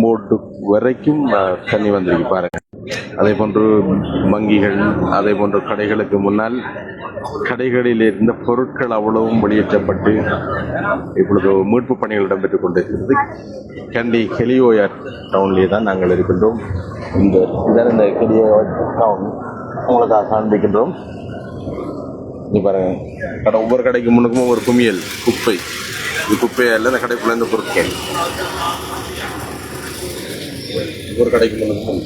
போட்டு வரைக்கும் தண்ணி வந்திருக்கு பாருங்க. அதே போன்று வங்கிகள் அதே போன்று கடைகளுக்கு முன்னால் கடைகளில் இருந்த பொருட்கள் அவ்வளவும் வெளியேற்றப்பட்டு இப்பொழுது மீட்பு பணிகள் இடம்பெற்றுக் கொண்டிருக்கிறது. கண்டி ஹெலியோயர் டவுன்லேயே தான் நாங்கள் இருக்கின்றோம். இந்த இதான் இந்த ஹெலியோயர் டவுன் உங்களுக்காக காண்பிக்கின்றோம். நீ பாருங்க. கடை ஒவ்வொரு கடைக்கு முன்னுக்கும் ஒரு குமியல் குப்பை. இது குப்பையா இல்லை இந்த கடைக்குள்ள இந்த பொருட்கள்? ஒவ்வொரு கடைக்கு முன்னுக்கும்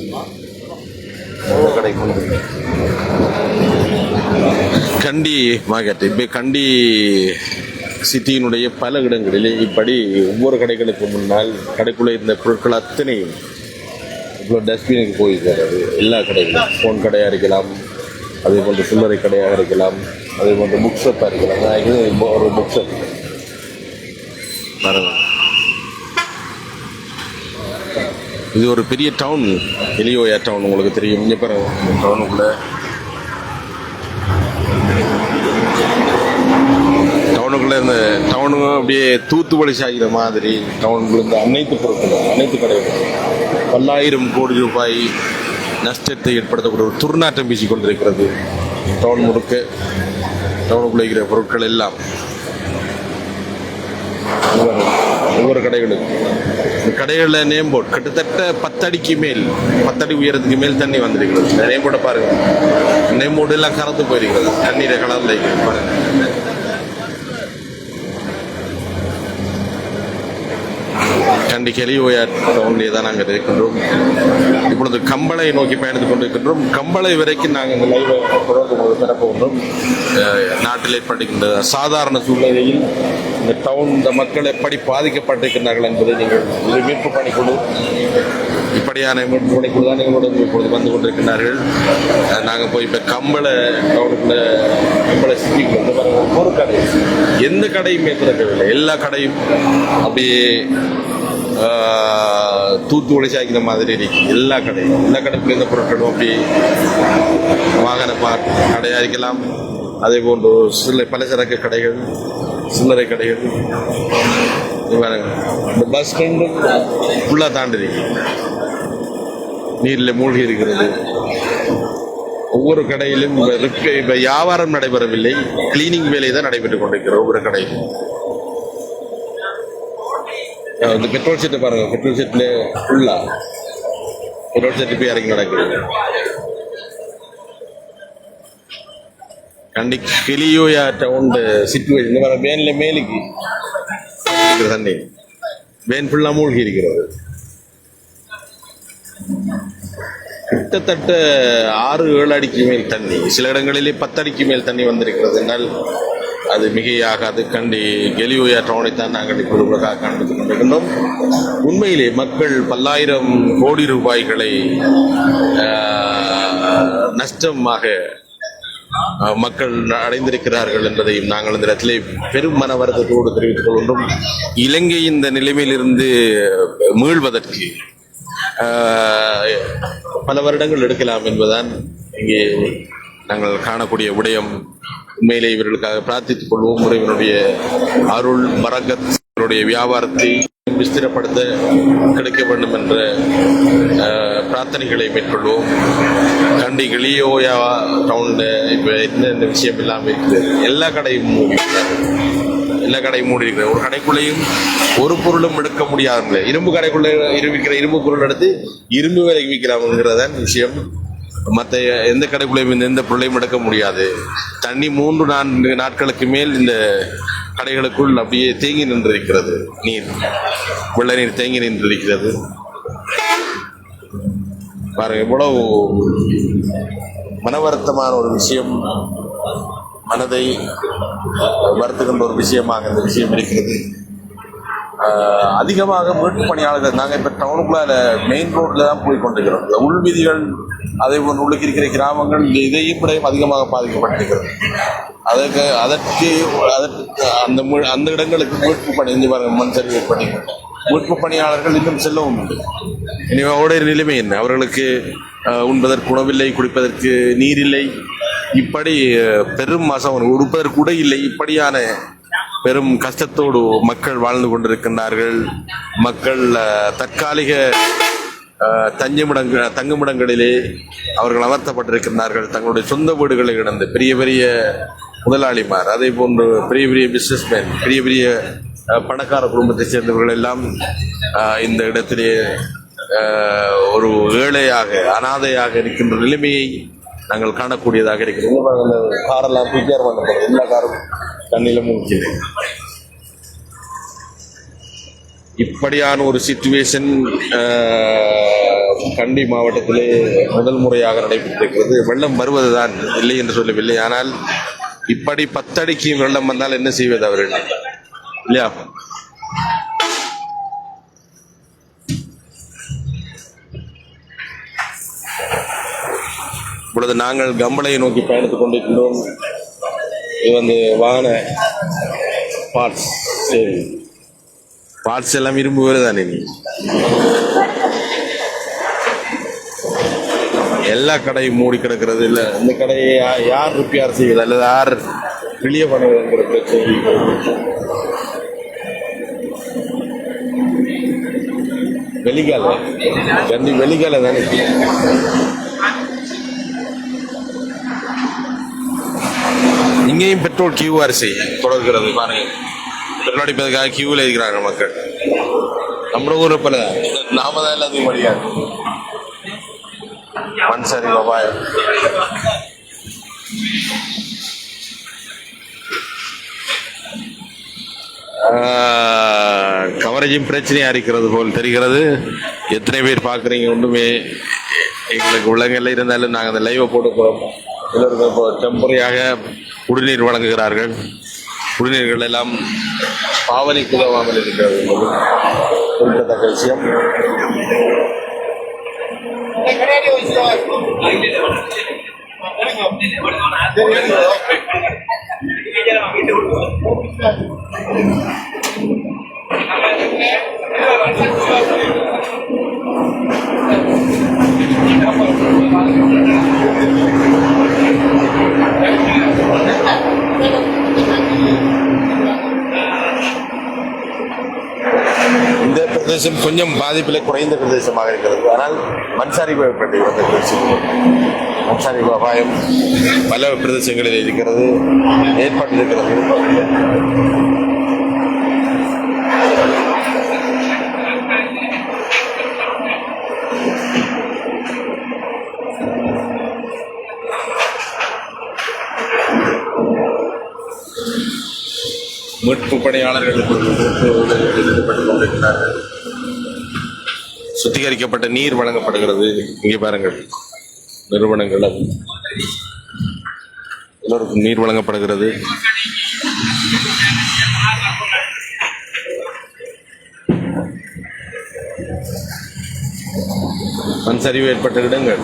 ஒவ்வொரு கடைக்கு முன்னுக்கும் கண்டி மார்க்கெட். இப்போ கண்டி சிட்டியினுடைய பல இடங்களிலே இப்படி ஒவ்வொரு கடைகளுக்கு முன்னால் கடைக்குள்ளே இருந்த பொருட்கள் அத்தனையும் இவ்வளோ டஸ்ட்பினுக்கு போயிருக்கிறது. எல்லா கடைகளும். ஃபோன் கடையாக இருக்கலாம் அதே போன்று சில்லறை கடையாக இருக்கலாம் அதே போன்று புக் ஷாப்பாக இருக்கலாம். நான் இப்போ ஒரு புக் ஷாப் பரவாயில்ல இது ஒரு பெரிய டவுன் எலியோயா டவுன் உங்களுக்கு தெரியும். இங்கே பாருங்க. டவுனுக்குள்ள டவுனுக்குள்ள இந்த டவுனு அப்படியே தூத்துவழி சாகிற மாதிரி டவுனுக்குள்ள இந்த அனைத்து பொருட்களும் அனைத்து கடைகளும். பல்லாயிரம் கோடி ரூபாய் நஷ்டத்தை ஏற்படுத்தக்கூடிய ஒரு துர்நாற்றம் வீசிக்கொண்டிருக்கிறது. டவுன் முழுக்க டவுனுக்குள்ள இருக்கிற பொருட்கள் எல்லாம் ஒவ்வொரு கடைகளும் கடைகளில் நேம் போர்ட் கிட்டத்தட்ட பத்தடிக்கு மேல் பத்தடி உயரத்துக்கு மேல் தண்ணி வந்திருக்கிறது. நேம் போர்டை பாருங்க. நேம் போர்டு எல்லாம் கறந்து போயிருக்கிறது. தண்ணீரை கலர்ல இருக்கிறது தாண்டி கண்டி கெலியோயா டவுன்லேயே தான் நாங்கள் இருக்கின்றோம். இப்பொழுது கம்பளை நோக்கி பயணித்துக் கொண்டிருக்கின்றோம். கம்பளை வரைக்கும் நாங்கள் இந்த லைவை தொடர்ந்து பெறப்போகின்றோம் நாட்டில் ஏற்பட்டிருக்கின்ற சாதாரண சூழ்நிலையில் இந்த டவுன் இந்த மக்கள் எப்படி பாதிக்கப்பட்டிருக்கிறார்கள் என்பதை நீங்கள் இது மீட்பு பணிக்குழு இப்படியான மீட்பு பணிக்குழு தான் எங்களோட இப்பொழுது வந்து கொண்டிருக்கிறார்கள் நாங்கள் போய் இப்போ கம்பளை டவுனுக்குள்ள கம்பளை சிட்டிக்கு வந்து ஒரு கடை எந்த கடையுமே திறக்கவில்லை எல்லா கடையும் அப்படியே தூத்து தூத்துக்குடி மாதிரி இருக்கு. எல்லா கடையும் எல்லா கடைக்கும் எந்த பொருட்களும் அப்படி வாகன பார்க் கடையாக இருக்கலாம். அதே போன்று சில பலசரக்கு கடைகள் சில்லறை கடைகள் பாருங்க இந்த பஸ் ஸ்டாண்டும் ஃபுல்லாக தாண்டி இருக்கு நீரில் மூழ்கி இருக்கிறது. ஒவ்வொரு கடையிலும் இப்போ வியாபாரம் நடைபெறவில்லை. கிளீனிங் வேலை தான் நடைபெற்றுக் கொண்டிருக்கிறது ஒவ்வொரு கடையிலும். இந்த பெட்ரோல் செட்டு பாருங்க பெட்ரோல் செட்ல ஃபுல்லா பெட்ரோல் செட்டு போய் இறங்கி நடக்குது. கண்டி கிளியோயா டவுண்ட் சிச்சுவேஷன் வர வேன்ல மேலுக்கு இருக்கிற தண்ணி. வேன் ஃபுல்லா மூழ்கி இருக்கிறது. கிட்டத்தட்ட ஆறு ஏழு அடிக்கு மேல் தண்ணி. சில இடங்களிலே பத்து அடிக்கு மேல் தண்ணி வந்திருக்கிறது. என்றால் அது மிகையாகாது கண்டி கெலியோயா டவுனை தான் நாங்கள் இப்பொழுதுக்காக காண்பித்துக் கொண்டிருக்கின்றோம். உண்மையிலே மக்கள் பல்லாயிரம் கோடி ரூபாய்களை நஷ்டமாக மக்கள் அடைந்திருக்கிறார்கள் என்பதையும் நாங்கள் இந்த இடத்திலே பெரும் மன வருத்தத்தோடு தெரிவித்துக் கொள்கின்றோம். இலங்கை இந்த நிலைமையிலிருந்து மீள்வதற்கு பல வருடங்கள் எடுக்கலாம் என்பதுதான் இங்கே நாங்கள் காணக்கூடிய விடயம் உண்மையிலே இவர்களுக்காக பிரார்த்தித்துக் கொள்வோம். இவருடைய அருள் பரகத் இவருடைய வியாபாரத்தை விஸ்திரப்படுத்த கிடைக்க வேண்டும் என்ற ஆஹ், பிரார்த்தனைகளை மேற்கொள்வோம். கண்டி கிளியோயா டவுன்ல இப்ப என்ன விஷயம் இல்லாமல் இருக்குது. எல்லா கடையும் மூடி எல்லா கடையும் மூடி இருக்கிறது. ஒரு கடைக்குள்ளேயும் ஒரு பொருளும் எடுக்க முடியாது இரும்பு கடைக்குள்ளே இருவிக்கிற இரும்பு பொருள் எடுத்து இரும்பு விலைக்கு விற்கிறாங்கிறதான் விஷயம். மற்ற எந்த கடைக்குள்ளேயும் எந்த பொருளையும் எடுக்க முடியாது. தண்ணி மூன்று நான்கு நாட்களுக்கு மேல் இந்த கடைகளுக்குள் அப்படியே தேங்கி நின்றிருக்கிறது. நீர். வெள்ள நீர் தேங்கி நின்றிருக்கிறது. பாருங்க எவ்வளவு மனவருத்தமான ஒரு விஷயம். மனதை வருத்துகின்ற ஒரு விஷயமாக இந்த விஷயம் இருக்கிறது. அதிகமாக மீட்பு பணியாளர்கள் நாங்கள் இப்போ டவுனுக்குள்ள மெயின் ரோட்ல தான் போய் கொண்டிருக்கிறோம். இந்த உள்வீதிகள் அதே போன்று உள்ளுக்கு இருக்கிற கிராமங்கள் இதையும் விடையும் அதிகமாக பாதிக்கப்பட்டிருக்கிறது. அதற்கு அதற்கு அதற்கு அந்த அந்த இடங்களுக்கு மீட்பு பணி இந்த பாருங்க மண் சரிவு பணி. மீட்பு பணியாளர்கள் இன்னும் செல்லவும் உண்டு இனி அவருடைய நிலைமை என்ன? அவர்களுக்கு உண்பதற்கு உணவில்லை குடிப்பதற்கு நீர் இல்லை இப்படி பெரும் மாசம் உடுப்பதற்கு கூட இல்லை. இப்படியான பெரும் கஷ்டத்தோடு மக்கள் வாழ்ந்து கொண்டிருக்கின்றார்கள். மக்கள் தற்காலிக தஞ்சமிடங்கள் தங்குமிடங்களிலே அவர்கள் அமர்த்தப்பட்டிருக்கின்றார்கள். தங்களுடைய சொந்த வீடுகளை இழந்து பெரிய பெரிய முதலாளிமார் அதே போன்று பெரிய பெரிய பிஸ்னஸ்மேன் பெரிய பெரிய பணக்கார குடும்பத்தைச் சேர்ந்தவர்கள் எல்லாம் இந்த இடத்திலே ஒரு ஏழையாக அனாதையாக இருக்கின்ற நிலைமையை நாங்கள் காணக்கூடியதாக இருக்கிறோம் இந்த காரெல்லாம் தூக்கியார் பண்ணப்படுது. எல்லா காரும். தண்ணியில மூழ்கிது இப்படியான ஒரு சுச்சுவேஷன் கண்டி மாவட்டத்திலே முதல் முறையாக நடைபெற்றிருக்கிறது. வெள்ளம் வருவதுதான் இல்லை என்று சொல்லவில்லை. ஆனால் இப்படி பத்தடிக்கு வெள்ளம் வந்தால் என்ன செய்வது அவர்கள்? இல்லையா? இப்பொழுது நாங்கள் கம்பளையை நோக்கி பயணித்துக் கொண்டிருக்கின்றோம். இது வந்து வாகன பார்ட்ஸ் சரி பார்ட்ஸ் எல்லாம் இரும்பு வேறு தானே நீ? எல்லா கடையும் மூடி கிடக்கிறது இல்ல? இந்த கடையை யார் ரிப்பேர் செய்வது அல்லது யார் வெளிய பண்ணுவதுங்கிற பிரச்சனை. வெளிக்கால கண்டி வெளிக்கால தானே? இங்கேயும் பெட்ரோல் கியூ அரிசி தொடர்கிறது பாருங்க. பெட்ரோல் அடிப்பதற்காக கியூவில் இருக்கிறாங்க மக்கள். நம்ம ஊர் போல நாம தான் எல்லாத்தையும் முடியாது மண் சரி பாபாய் கவரேஜும் பிரச்சனையாக இருக்கிறது போல் தெரிகிறது. எத்தனை பேர் பார்க்குறீங்க? ஒன்றுமே எங்களுக்கு உள்ளங்கள்ல இருந்தாலும் நாங்கள் அந்த லைவை போட்டு போகிறோம் எல்லோருக்கும் இப்போ டெம்பரரியாக குடிநீர் வழங்குகிறார்கள். குடிநீர்கள் எல்லாம் பாவனைக்கு உதவாமல் இருக்கிறது என்பது குறிப்பிடத்தக்க விஷயம். இந்த பிரதேசம் கொஞ்சம் பாதிப்பில் குறைந்த பிரதேசமாக இருக்கிறது. ஆனால் மண்சாரி ஏற்பட்டு வந்த பிரதேசம் மண்சாரி அபாயம் பல பிரதேசங்களில் இருக்கிறது ஏற்பட்டிருக்கிறது மீட்பு பணியாளர்களுக்கு கொண்டிருக்கிறார்கள் சுத்திகரிக்கப்பட்ட நீர் வழங்கப்படுகிறது. இங்கே பாருங்கள் நிறுவனங்கள் எல்லோருக்கும் நீர் வழங்கப்படுகிறது. மண் சரிவு ஏற்பட்ட இடங்கள்.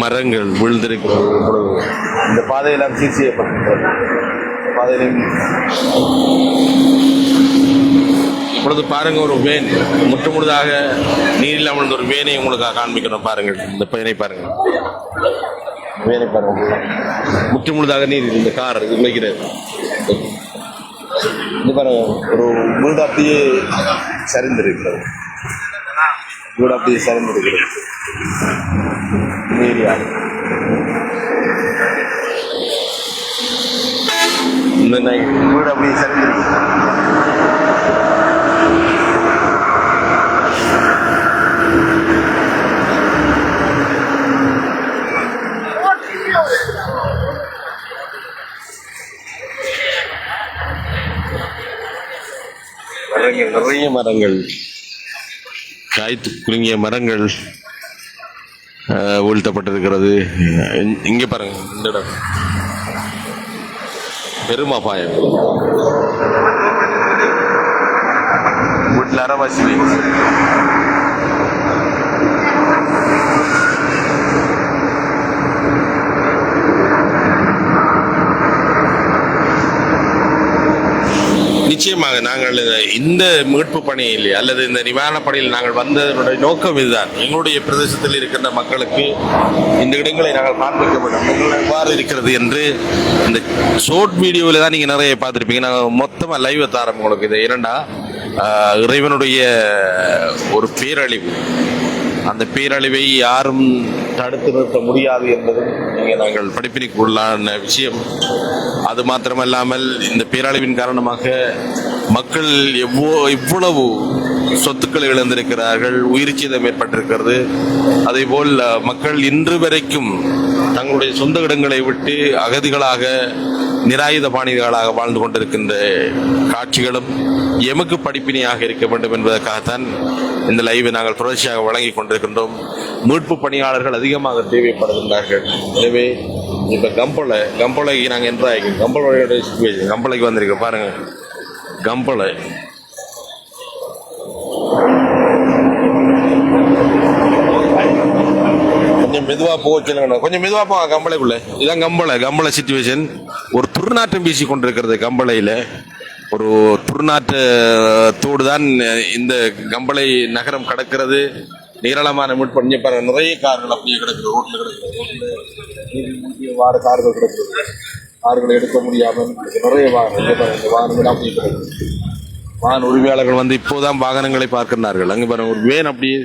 மரங்கள் விழுந்திருக்கிறது இப்பொழுது இந்த பாதையெல்லாம் சீர் செய்யப்பட்டிருக்கிறது பாதையிலும் இப்பொழுது பாருங்க ஒரு வேன். முற்று முழுதாக நீரில் அமர்ந்த ஒரு வேனை உங்களுக்கு காண்பிக்கணும் பாருங்கள். இந்த பையனை பாருங்க வேனை பாருங்க முற்று முழுதாக நீர் இந்த கார் உழைக்கிறது இது பாருங்க ஒரு வீடு அப்படியே சரிந்திருக்கிறது. வீடு அப்படியே சரிந்திருக்கிறது. ஏரியா இந்த நை- வீடு அப்படியே சரிந்திருக்கு மரங்கள். நிறைய மரங்கள். காய்த்து குலுங்கிய மரங்கள் வீழ்த்தப்பட்டிருக்கிறது. இங்க- பாருங்க இந்த இடம். பெரும் அபாயம் வீடு பாட்டில் அரைவாசி நிச்சயமாக நாங்கள் இந்த மீட்பு பணியில் அல்லது இந்த நிவாரணப் பணியில் நாங்கள் வந்ததனுடைய நோக்கம் இதுதான். எங்களுடைய பிரதேசத்தில் இருக்கின்ற மக்களுக்கு இந்த இடங்களை நாங்கள் காண்பிக்க வேண்டும். எவ்வாறு இருக்கிறது என்று இந்த ஷோர்ட் வீடியோவில் தான் நீங்கள் நிறைய பார்த்துருப்பீங்க. நாங்கள் மொத்தமாக லைவ் தாரம் உங்களுக்கு இது. இரண்டா இறைவனுடைய ஒரு பேரழிவு. அந்த பேரழிவை யாரும் தடுத்து நிறுத்த முடியாது என்பதும் இங்கே நாங்கள் படிப்பினைக்கு உள்ளான விஷயம். அது மாத்திரமல்லாமல் இந்த பேரழிவின் காரணமாக மக்கள் எவ்வளோ இவ்வளவு சொத்துக்களை இழந்திருக்கிறார்கள் உயிர் சேதம் ஏற்பட்டிருக்கிறது. அதேபோல் மக்கள் இன்று வரைக்கும் தங்களுடைய சொந்த இடங்களை விட்டு அகதிகளாக நிராயுத பாணிகளாக வாழ்ந்து கொண்டிருக்கின்ற காட்சிகளும் எமக்கு படிப்பினையாக இருக்க வேண்டும் என்பதற்காகத்தான் இந்த லைவை நாங்கள் தொடர்ச்சியாக வழங்கிக் கொண்டிருக்கின்றோம். மீட்பு பணியாளர்கள் அதிகமாக தேவைப்படுகின்றார்கள். எனவே இப்போ கம்பளை கம்பளைக்கு நாங்கள் என்ட்ராகி கம்பளையோட situation. கம்பளைக்கு வந்திருக்கோம். பாருங்கள் கம்பளை. கொஞ்சம் மெதுவாக போக கொஞ்சம் மெதுவாக போங்க கம்பளைக்குள்ள. இதான் கம்பளை. கம்பளை சுச்சுவேஷன் ஒரு துர்நாற்றம் வீசி கொண்டிருக்கிறது கம்பளையில். ஒரு துர்நாற்றத்தோடு தான் இந்த கம்பளை நகரம் கடக்கிறது. நீரளமான மீட்பு. பண்ணி பாருங்க நிறைய கார்கள் அப்படியே கிடக்குது. ரோட்டில் கிடக்குது. ரோட்டில் வார கார்கள் கிடக்குது. கார்களை எடுக்க முடியாமல் நிறைய வாகனம். இந்த வாகனங்கள் அப்படியே கிடக்குது. வாகன உரிமையாளர்கள் வந்து இப்போதான் வாகனங்களை பார்க்கிறார்கள் அங்கே பாருங்க ஒரு வேன் அப்படியே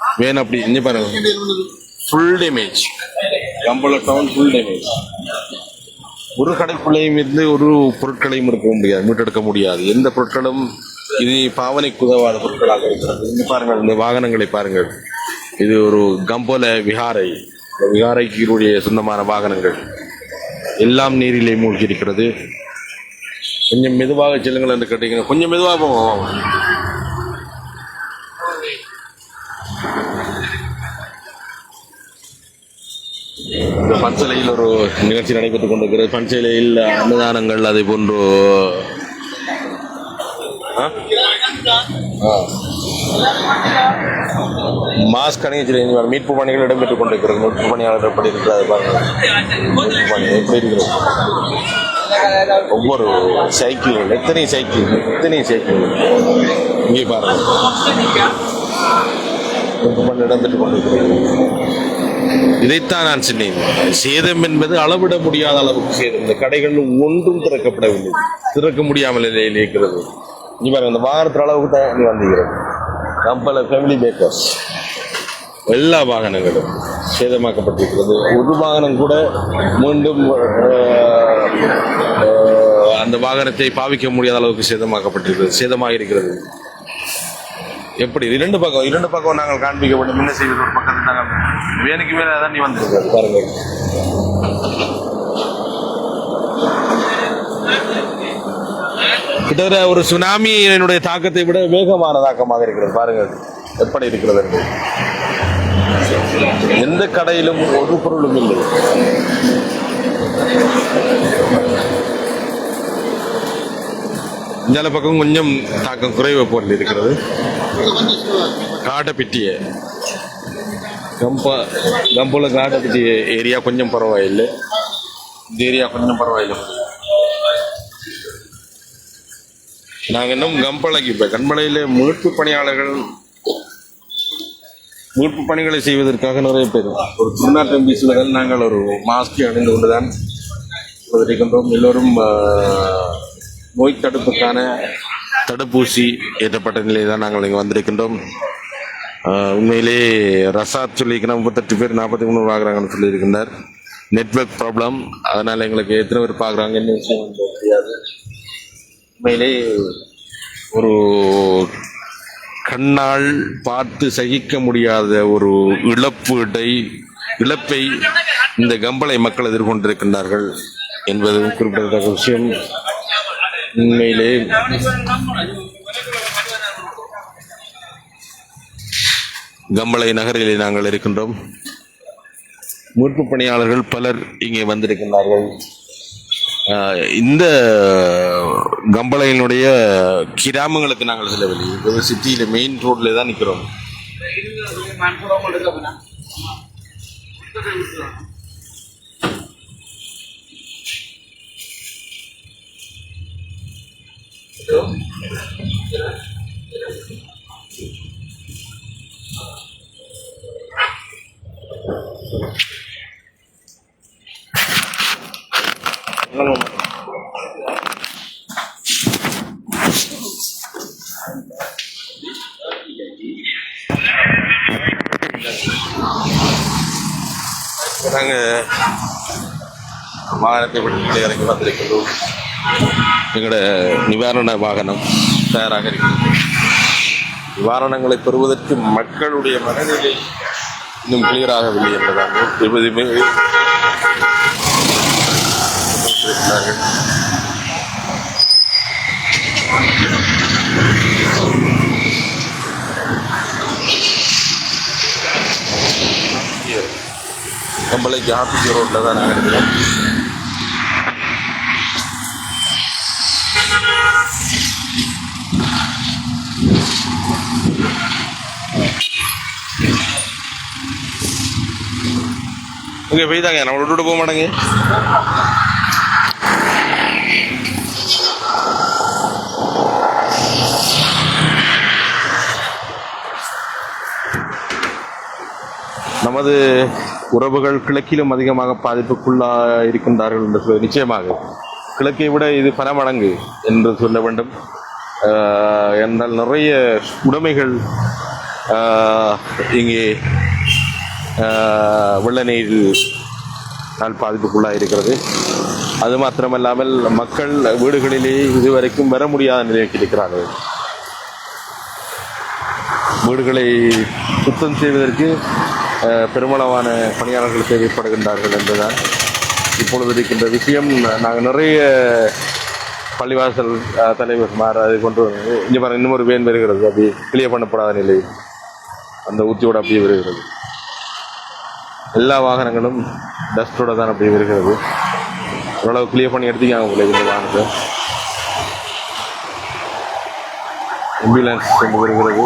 வேணும் வேன் அப்படி இங்க பாருங்க. ஃபுல் டேமேஜ் கம்பள டவுன் ஃபுல் டேமேஜ் ஒரு கடைக்குள்ளேயும் இருந்து ஒரு பொருட்களையும் எடுக்க முடியாது மீட்டெடுக்க முடியாது. எந்த பொருட்களும் இது பாவனைக்கு உதவாத பொருட்களாக இருக்கிறது. இங்க பாருங்கள் இந்த வாகனங்களை பாருங்கள். இது ஒரு கம்போல விகாரை இந்த சொந்தமான வாகனங்கள். எல்லாம் நீரிலே மூழ்கி இருக்கிறது கொஞ்சம் மெதுவாக செல்லுங்கள் என்று கேட்டீங்கன்னா கொஞ்சம் மெதுவாக போவோம் பன்சலையில் ஒரு நிகழ்ச்சி நடைபெற்றுக் கொண்டிருக்கிறது. பன்சலையில் அன்னதானங்கள் அதே போன்று ஆ? ஆ. மாஸ்க் அணிய மீட்பு பணிகள் இடம்பெற்றுக் கொண்டிருக்கிறது. மீட்பு பணியாளர்கள் எப்படி இருக்கிறது பாருங்க. மீட்பு பணி எப்படி இருக்கிறது? ஒவ்வொரு சைக்கிள்கள் எத்தனை சைக்கிள் எத்தனை சைக்கிள் இங்கே பாருங்க. நடந்துட்டு பணி கொண்டிருக்கிறது இதைத்தான் நான் சொன்னேன். சேதம் என்பது அளவிட முடியாத அளவுக்கு சேதம். இந்த கடைகள் ஒன்றும் திறக்கப்படவில்லை. திறக்க முடியாமல் நிலையில் இருக்கிறது. நீ பாருங்க இந்த வாகனத்தின் அளவுக்கு தான் வந்துகிறது கம்பல ஃபேமிலி பேக்கர்ஸ் எல்லா வாகனங்களும் சேதமாக்கப்பட்டிருக்கிறது. ஒரு வாகனம் கூட மீண்டும் அந்த வாகனத்தை பாவிக்க முடியாத அளவுக்கு சேதமாக்கப்பட்டிருக்கிறது. சேதமாக இருக்கிறது எப்படி இரண்டு பக்கம் இரண்டு பக்கம் நாங்கள் காண்பிக்க வேண்டும். என்ன செய்வது? ஒரு பக்கத்தில் நாங்கள் வேணுக்கு மேலே தான் நீ வந்திருக்காரு பாருங்க. கிட்டத்தட்ட ஒரு சுனாமியினுடைய தாக்கத்தை விட வேகமான தாக்கமாக இருக்கிறது. பாருங்கள் எப்படி இருக்கிறது என்று. எந்த கடையிலும் ஒரு பொருளும் இல்லை. இந்த பக்கம் கொஞ்சம் தாக்கம் குறைவு போல் இருக்கிறது. காட்டப்பிட்டிய. கம்ப கம்புல காட்டப்பிட்டிய ஏரியா கொஞ்சம் பரவாயில்லை. இந்த ஏரியா கொஞ்சம் பரவாயில்லை. நாங்கள் இன்னும் கம்பளைக்கு இப்போ கண்பளையில மீட்பு பணியாளர்கள் மீட்பு பணிகளை செய்வதற்காக நிறைய பேர். ஒரு துர்நாற்றம் வீசுவதால் நாங்கள் ஒரு மாஸ்க் அணிந்து கொண்டுதான் இருக்கின்றோம் எல்லோரும் நோய் தடுப்புக்கான தடுப்பூசி ஏற்றப்பட்ட நிலையில் தான் நாங்கள் இங்கே வந்திருக்கின்றோம். உண்மையிலே ரசாத் சொல்லியிருக்கிறோம் முப்பத்தெட்டு பேர் நாற்பத்தி மூணு பார்க்குறாங்கன்னு சொல்லியிருக்கின்றார். Network problem. அதனால் எங்களுக்கு எத்தனை பேர் பார்க்குறாங்க என்ன விஷயம் தெரியாது. உண்மையிலே ஒரு கண்ணால் பார்த்து சகிக்க முடியாத ஒரு இழப்பீட்டை இழப்பை இந்த கம்பளை மக்கள் எதிர்கொண்டிருக்கின்றார்கள் என்பது குறிப்பிடத்தக்க விஷயம். உண்மையிலே கம்பளை நகரிலே நாங்கள் இருக்கின்றோம். மீட்பு பணியாளர்கள் பலர் இங்கே வந்திருக்கின்றார்கள். இந்த கம்பளையினுடைய கிராமங்களுக்கு நாங்கள் செல்லவில்லை சிட்டியில் மெயின் ரோட்ல தான் நிற்கிறோம். நாங்க வாகனத்தை விட்டு இறங்கி வந்திருக்கிறோம் எங்களோட நிவாரண வாகனம் தயாராக இருக்கிறது நிவாரணங்களை பெறுவதற்கு மக்களுடைய மனநிலை இன்னும் கிளியராகவில்லை என்பதாக இருபது பேர் இருக்கிறார்கள். ஆஃபீஸ் ரோட்டில் தான் நாங்கள் இருக்கிறோம் ஓகே போய் தாங்க நம்ம விட்டுட்டு போக மாட்டேங்க. நமது உறவுகள் கிழக்கிலும் அதிகமாக பாதிப்புக்குள்ளா இருக்கின்றார்கள் என்று சொல்வது நிச்சயமாக. கிழக்கை விட இது பல மடங்கு என்று சொல்ல வேண்டும். என்றால் நிறைய உடைமைகள் இங்கே வெள்ள நீரினால் பாதிப்புக்குள்ளாக இருக்கிறது. அது மாத்திரமல்லாமல் மக்கள் வீடுகளிலே இதுவரைக்கும் வர முடியாத நிலைக்கு இருக்கிறார்கள். வீடுகளை சுத்தம் செய்வதற்கு பெருமளவான பணியாளர்கள் தேவைப்படுகின்றார்கள் என்பதுதான் இப்பொழுது இருக்கின்ற விஷயம். நாங்கள் நிறைய பள்ளிவாசல் தலைவர் தலைவர்மார் அது கொண்டு வந்து இங்கே பாருங்க இன்னும் ஒரு வேன் வருகிறது அப்படி கிளியர் பண்ணப்படாத நிலையில். அந்த ஊத்தியோடு அப்படியே வருகிறது. எல்லா வாகனங்களும் டஸ்டோட தான் அப்படியே வருகிறது. ஓரளவு கிளியர் பண்ணி எடுத்துக்காங்க உங்களுக்கு இந்த வாகனத்தை? ஆம்புலன்ஸ் கொண்டு வருகிறது.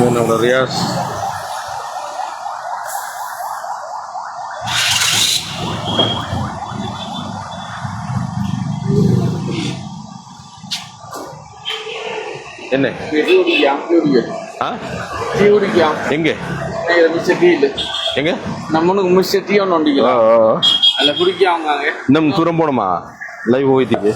நம்மளோட ரியாஸ் என்ன? எங்க? எங்க? நம்மனுக்கு ஆ, நோண்டிக்கலாம் ஆ, ஆ. அதில் குடிக்க அவங்க இன்னும் தூரம் போகணுமா? லைவ் போயிட்டுக்கு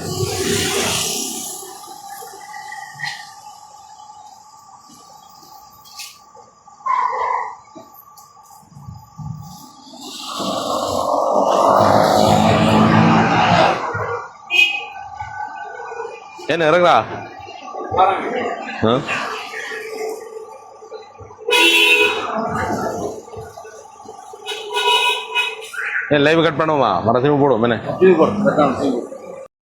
என்ன இறங்குறா? லைவ் கட் பண்ணுவோமா? மரத்தையும் போடுவோம் என்ன?